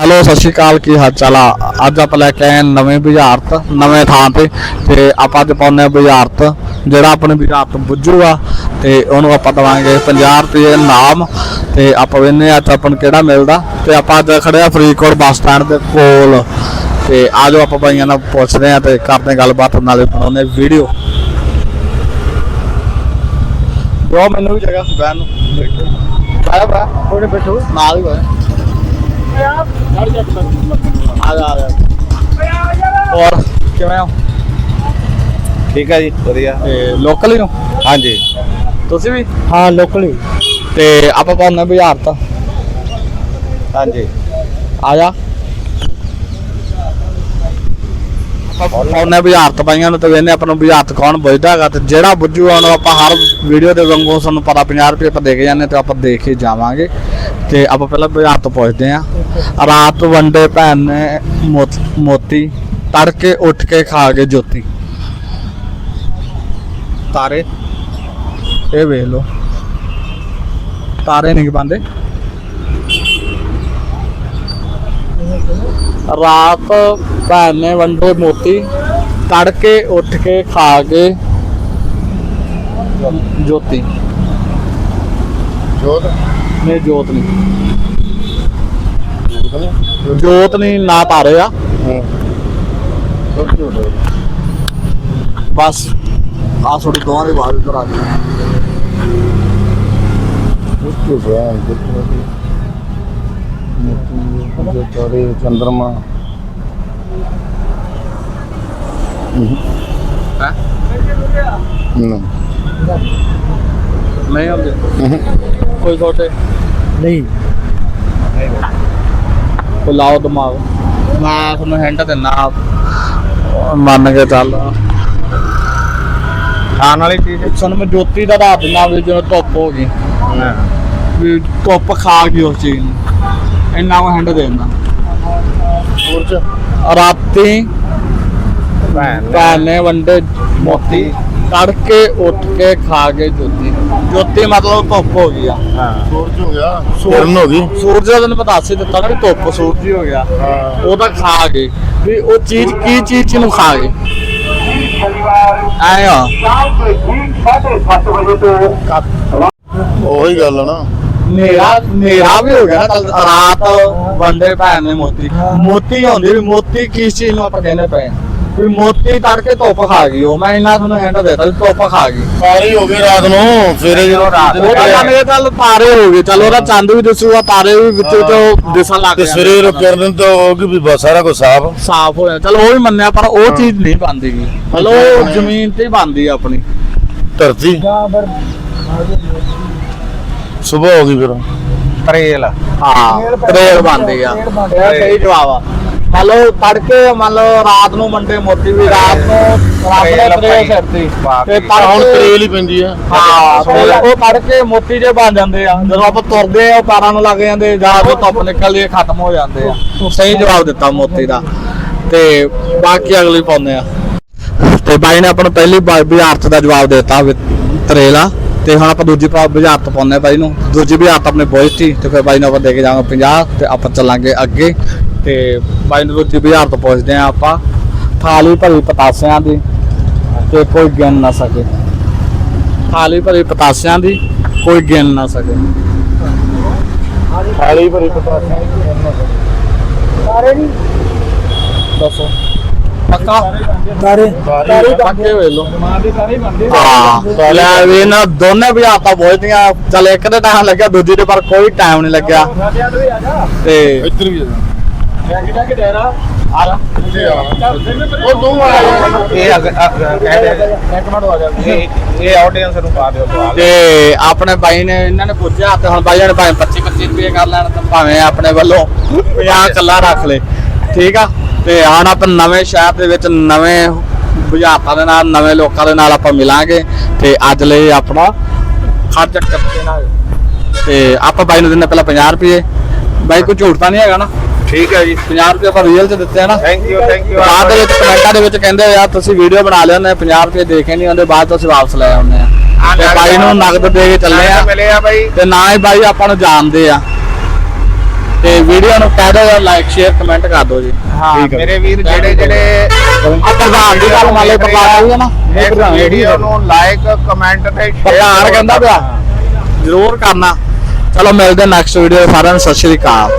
Hello ਸਤਿ ਸ਼੍ਰੀ ਅਕਾਲ ਕੀ ਹਾਲ ਚਾਲ ਆ? ਅੱਜ ਆਪਾਂ ਲੈ ਕੇ ਆਏ ਨਵੇਂ ਬੁਝਾਰਤ ਨਵੇਂ ਥਾਂ ਤੇ। ਤੇ ਆਪਾਂ ਅੱਜ ਪਾਉਂਦੇ ਆ ਬੁਝਾਰਤ ਜਿਹੜਾ ਆਪਣੇ ਬੁਝਾਰਤ ਬੁੱਝੂਗਾ ਤੇ ਉਹਨੂੰ ਆਪਾਂ ਦਵਾਂਗੇ 50 ਰੁਪਏ ਨਾਮ। ਤੇ ਆਪਾਂ ਵੇਖਨੇ ਅੱਜ ਆਪਾਂ ਨੂੰ ਕਿਹੜਾ ਮਿਲਦਾ। ਤੇ ਆਪਾਂ ਅੱਜ ਖੜੇ ਆ ਫਰੀਦਕੋਟ ਬੱਸ ਸਟੈਂਡ ਦੇ ਕੋਲ। ਤੇ ਆਜੋ ਆਪਾਂ ਭਾਈਆਂ ਨਾਲ ਪੁੱਛਦੇ ਆ ਤੇ ਕਰਦੇ ਗੱਲਬਾਤ ਨਾਲੇ ਬਣਾਉਂਦੇ ਵੀਡੀਓ ਬ్రో ਮੈਨੂੰ ਵੀ ਜਗ੍ਹਾ ਬੈਨ ਨੂੰ। ਆਇਆ ਬਰਾ ਉਹਨੇ ਬੈਠੋ। ਨਾਲ ਹੀ ਬੈ ਆ ਜਾ ਆ ਜਾ ਹੋਰ ਕਿਵੇਂ ਹੋ? ਠੀਕ ਹੈ ਜੀ ਵਧੀਆ। ਤੇ ਲੋਕਲ ਹੀ ਹੋ? ਹਾਂਜੀ। ਤੁਸੀਂ ਵੀ? ਹਾਂ ਲੋਕਲ ਹੀ। ਤੇ ਆਪਾਂ ਪਾਉਂਦੇ ਬਾਜ਼ਾਰ ਤਾਂ। ਹਾਂਜੀ। ਆ ਜਾ। ਆਪਾਂ ਪਾਉਂਦੇ ਬਾਜ਼ਾਰ ਤਾਂ ਪਾਈਆਂ ਨੂੰ ਤੇ ਵੇਨੇ ਆਪਾਂ ਨੂੰ ਬਾਜ਼ਾਰ ਤੋਂ ਕੌਣ ਬੁੱਝਦਾ ਹੈਗਾ ਤੇ ਜਿਹੜਾ ਬੁੱਝੂਗਾ ਉਹਨੂੰ ਆਪਾਂ ਹਰ ਵੀਡੀਓ ਦੇ ਵਾਂਗੂ ਸਾਨੂੰ ਪਤਾ 50 ਰੁਪਏ ਆਪਾਂ ਦੇ ਕੇ ਜਾਂਦੇ ਤੇ ਆਪਾਂ ਦੇ ਕੇ ਜਾਵਾਂਗੇ। ਤੇ ਆਪਾਂ ਪਹਿਲਾਂ ਬਾਜ਼ਾਰ ਤੋਂ ਪੁੱਛਦੇ ਆਂ ਰਾਤ ਵੰਡੇ ਭੈਣ ਨੇ ਮੋਤ- ਮੋਤੀ ਤੜਕੇ ਉੱਠ ਕੇ ਖਾ ਕੇ ਜੋਤੀ। ਤਾਰੇ ਇਹ ਵੇਖ ਲਓ। ਤਾਰੇ ਨਹੀਂ ਬੰਦੇ ਰਾਤ ਭੈਣ ਨੇ ਵੰਡੇ ਮੋਤੀ ਤੜਕੇ ਉੱਠ ਕੇ ਖਾ ਕੇ ਜੋਤੀ। ਜੋਤ? ਨਹੀਂ ਜੋਤ ਨਹੀਂ। ਜੋਤ ਨਹੀਂ ਨਾ ਤਾਰੇ ਆ ਹਾਂ ਬਸ ਆ ਥੋੜੀ ਦੋਵਾਂ ਦੇ ਬਾਅਦ ਇਧਰ ਆ ਗਈ। ਚੋਰੀ ਚੰਦਰਮਾ। ਹੈ? ਨਹੀਂ ਕੋਈ ਛੋਟੇ ਨਹੀਂ। ਕੋਈ ਲਾਓ ਦਿਮਾਗ। ਮੈਂ ਤੁਹਾਨੂੰ ਹਿੰਟ ਦਿੰਨਾ ਮੰਨ ਕੇ ਚੱਲ। ਖਾਣ ਵਾਲੀ ਚੀਜ਼। ਸਾਨੂੰ ਮੈਂ ਜੋਤੀ ਦਾ ਦੱਸ ਦਿੰਦਾ ਵੀ ਜਦੋਂ ਧੁੱਪ ਹੋ ਗਈ। ਵੀ ਧੁੱਪ ਖਾ ਗਈ ਉਸ ਚੀਜ਼ ਨੂੰ। ਇੰਨਾ ਮੈਂ ਹਿੰਟ ਦੇ ਦਿੰਦਾ ਸੂਰਜ ਰਾਤੀ ਭੈਣ ਨੇ। ਵੰਡੇ ਮੋਤੀ। ਤੜਕੇ ਉੱਠ ਕੇ ਖਾ ਕੇ ਜੋਤੀ। ਜੋਤੀ ਮਤਲਬ ਧੁੱਪ ਹੋ ਗਈ ਆ। ਹਾਂ। ਸੂਰਜ ਹੋ ਗਿਆ। ਸੂਰਜ ਕਿਰਨ ਹੋ ਗਈ। ਸੂਰਜ ਦਾ ਤੈਨੂੰ ਪਤਾ ਸੀ ਦਿੱਤਾ ਨਾ ਵੀ ਧੁੱਪ ਸੂਰਜ ਹੀ ਹੋ ਗਿਆ। ਹਾਂ। ਉਹ ਤਾਂ ਖਾ ਗਏ। ਵੀ ਉਹ ਚੀਜ਼ ਕੀ ਚੀਜ਼ ਨੂੰ ਖਾ ਗਏ? ਆਏ ਆ। ਉਹੀ ਗੱਲ ਆ ਨਾ। ਨੇਰਾ ਨੇਰਾ ਵੀ ਹੋ ਗਿਆ ਨਾ ਕੱਲ ਰਾਤ ਵੰਡੇ ਭੈਣ ਨੇ ਮੋਤੀ। ਮੋਤੀ ਹੁੰਦੀ ਵੀ ਮੋਤੀ ਕਿਸ ਚੀਜ਼ ਨੂੰ ਆਪਾਂ ਕਹਿੰਦੇ ਪਏ? ਵੀ ਮੋਤੀ ਤੜਕੇ ਧੁੱਪ ਖਾ ਗਈ। ਉਹ ਮੈਂ ਇਹਨਾਂ ਤੁਹਾਨੂੰ ਹਿੰਟ ਦੇਤਾ ਵੀ ਧੁੱਪ ਖਾ ਗਈ। ਸਾਰੀ ਹੋ ਗਈ ਰਾਤ ਨੂੰ। ਸਵੇਰੇ ਜਦੋਂ ਰਾਤ ਉਹ ਤਾਂ ਕਹਿੰਦੇ ਇਹ ਚੱਲ ਤਾਰੇ ਹੋ ਗਏ। ਚਲ ਉਹਦਾ ਚੰਦ ਵੀ ਦਿਸੂਗਾ ਤਾਰੇ ਵੀ ਵਿੱਚ ਵਿੱਚੋਂ ਦਿਸਣ ਲੱਗ ਤੇ ਜਾਂਦੇ। ਸਵੇਰੇ ਜਦੋਂ ਕਿਰਨ ਤੋਂ ਹੋ ਗਈ ਵੀ ਬਸ ਸਾਰਾ ਕੁਝ ਸਾਫ਼। ਸਾਫ਼ ਹੋ ਜਾਂਦਾ। ਚਲ ਉਹ ਵੀ ਮੰਨਿਆ ਪਰ ਉਹ ਚੀਜ਼ ਨਹੀਂ ਬਣਦੀ। ਗੀ ਹਲੋ ਜ਼ਮੀਨ ਤੇ ਹੀ ਬਣਦੀ ਆ ਆਪਣੀ। ਧਰਤੀ। ਸਵੇਰ ਹੋ ਗਈ ਫਿਰ। ਤਰੇਲ। ਹਾਂ ਤਰੇਲ ਬਣਦੀ ਆ। ਇਹ ਸਹੀ ਜਵਾਬ ਆ। ਮੰਨ ਲਓ ਤੜਕੇ ਮੰਨ ਲਓ ਰਾਤ ਨੂੰ ਮੰਡੇ ਮੋਤੀ ਵੀ ਰਾਤ ਨੂੰ ਰਾਤ ਨੂੰ ਸਿਰਤੀ ਤੇ ਤਾਂ ਹੁਣ ਤਰੇਲ ਹੀ ਪੈਂਦੀ ਆ। ਹਾਂ ਤੇ ਉਹ ਤੜਕੇ ਮੋਤੀ ਜੇ ਬਣ ਜਾਂਦੇ ਆ। ਜਦੋਂ ਆਪਾਂ ਤੁਰਦੇ ਆ ਉਹ ਪੈਰਾਂ ਨੂੰ ਲੱਗ ਜਾਂਦੇ ਜਾਂ ਉਹ ਧੁੱਪ ਨਿਕਲਦੀ ਆ ਖਤਮ ਹੋ ਜਾਂਦੇ ਆ। ਸਹੀ ਜਵਾਬ ਦਿੱਤਾ ਮੋਤੀ ਦਾ। ਤੇ ਬਾਕੀ ਅਗਲੀ ਪਾਉਂਦੇ ਆ। ਤੇ ਬਾਈ ਨੇ ਆਪਾਂ ਨੂੰ ਪਹਿਲੀ ਬੁਝਾਰਤ ਦਾ ਜਵਾਬ ਦਿੱਤਾ ਤਰੇਲਾ। ਤੇ ਹੁਣ ਆਪਾਂ ਦੂਜੀ ਪਾ ਬੁਝਾਰਤ ਪਾਉਂਦੇ ਆ ਬਾਈ ਨੂੰ। ਦੂਜੀ ਬੁਝਾਰਤ ਆਪਣੇ ਬੋਇਸ ਤੇ ਫਿਰ ਬਾਈ ਨੂੰ ਆਪਾਂ ਦੇ ਕੇ ਜਾਵਾਂਗੇ 50 ਤੇ ਆਪਾਂ ਚੱਲਾਂਗੇ ਅੱਗੇ। ਤੇ ਬਾਈ ਨੂੰ ਦੂਜੀ ਬੁਝਾਰਤ ਪੁੱਛਦੇ ਆ ਆਪਾਂ ਥਾਲੀ ਭਰੀ ਪਤਾਸਿਆਂ ਦੀ ਤੇ ਕੋਈ ਗਿਣ ਨਾ ਸਕੇ। ਥਾਲੀ ਭਰੀ ਪਤਾਸਿਆਂ ਦੀ ਕੋਈ ਗਿਣ ਨਾ ਸਕੇ। ਖਾਲੀ ਭਰੀ ਪਤਾ ਦੱਸੋ। ਪੱਕਾ? ਤਾਰੇ। ਪੱਕੇ ਵੇ ਲੋ ਹਾਂ ਲੈ ਵੀ ਨਾ ਦੋਨੇ ਵੀ ਆਪਾਂ ਬੋਲਦੀਆਂ ਚੱਲ ਇੱਕ ਦੇ ਟਾਈਮ ਲੱਗਿਆ ਦੂਜੀ ਦੇ ਪਰ ਕੋਈ ਟਾਈਮ ਨਹੀਂ ਲੱਗਿਆ। ਤੇ ਇੱਧਰ ਵੀ ਆ ਜਾ। ਉਹ ਦੋ ਆ ਇਹ ਅਗ- ਅਗ- ਇਹ ਇਹ ਆਡੀਅנס ਨੂੰ ਪਾ ਦਿਓ ਸਵਾਲ। ਤੇ ਆਪਣੇ ਬਾਈ ਨੇ ਇਹਨਾਂ ਨੇ ਪੁੱਛਿਆ ਤੇ ਹੁਣ ਬਾਈ ਨੇ ਭਾਵੇਂ 25 25 ਰੁਪਏ ਕਰ ਲੈਣ ਤੇ ਭਾਵੇਂ ਆਪਣੇ ਵੱਲੋਂ 50 ਕੱਲਾ ਰੱਖ ਲੈ। ਠੀਕ ਆ? ਤੇ ਹੁਣ ਆਪਾਂ ਨਵੇਂ ਸ਼ਹਿਰ ਦੇ ਵਿੱਚ ਨਵੇਂ ਬੁਝਾਰਤਾਂ ਦੇ ਨਾਲ ਨਵੇਂ ਲੋਕਾਂ ਦੇ ਨਾਲ ਆਪਾਂ ਮਿਲਾਂਗੇ। ਤੇ ਅੱਜ ਲਈ ਆਪਣਾ ਖਰਚ ਕਰਕੇ ਨਾਲ ਤੇ ਆਪਾਂ ਬਾਈ ਨੂੰ ਦਿੰਦੇ ਪਹਿਲਾਂ 50 ਰੁਪਏ। ਬਾਈ ਕੋਈ ਝੂਠ ਤਾਂ ਨਹੀਂ ਹੈਗਾ ਨਾ? ਠੀਕ ਹੈ ਜੀ। 50 ਰੁਪਏ ਆਪਾਂ ਰੀਅਲ ਚ ਦਿੱਤੇ ਆ ਥੈਂਕ ਯੂ ਥੈਂਕ ਯੂ ਬਾਅਦ ਦੇ ਵਿੱਚ ਕਮੈਂਟਾਂ ਦੇ ਵਿੱਚ ਕਹਿੰਦੇ ਯਾਰ ਤੁਸੀਂ ਵੀਡੀਓ ਬਣਾ ਲਿਆ ਉਹਨੇ 50 ਰੁਪਏ ਦੇ ਨਹੀਂ ਉਹਦੇ ਬਾਅਦ ਤੁਸੀਂ ਵਾਪਸ ਲੈ ਆਉਂਦੇ ਆ। ਤੇ ਬਾਈ ਨੂੰ ਨਗਦ ਦੇ ਕੇ ਚੱਲੇ ਆ। ਤੇ ਨਾ ਹੀ ਬਾਈ ਆਪਾਂ ਨੂੰ ਜਾਣਦੇ ਆ। ਤੇ ਵੀਡੀਓ ਨੂੰ ਕਹਿ ਦਿਓ ਲਾਈਕ ਸ਼ੇਅਰ ਕਮੈਂਟ ਕਰ ਦਿਓ ਜੀ। ਹਾਂ ਮੇਰੇ ਵੀਰ ਜਿਹੜੇ ਜਿਹੜੇ ਪ੍ਰਧਾਨ ਦੀ ਗੱਲ ਮੰਨ ਲਈ ਪ੍ਰਧਾਨ ਆਈ ਨਾ ਵੀਡੀਓ ਨੂੰ ਲਾਈਕ ਕਮੈਂਟ ਤੇ ਸ਼ੇਅਰ ਪ੍ਰਧਾਨ ਕਹਿੰਦਾ ਪਿਆ ਜ਼ਰੂਰ ਕਰਨਾ। ਚਲੋ ਮਿਲਦੇ ਨੈਕਸਟ ਵੀਡੀਓ ਸਾਰਿਆਂ ਨੂੰ ਸਤਿ ਸ਼੍ਰੀ ਅਕਾਲ।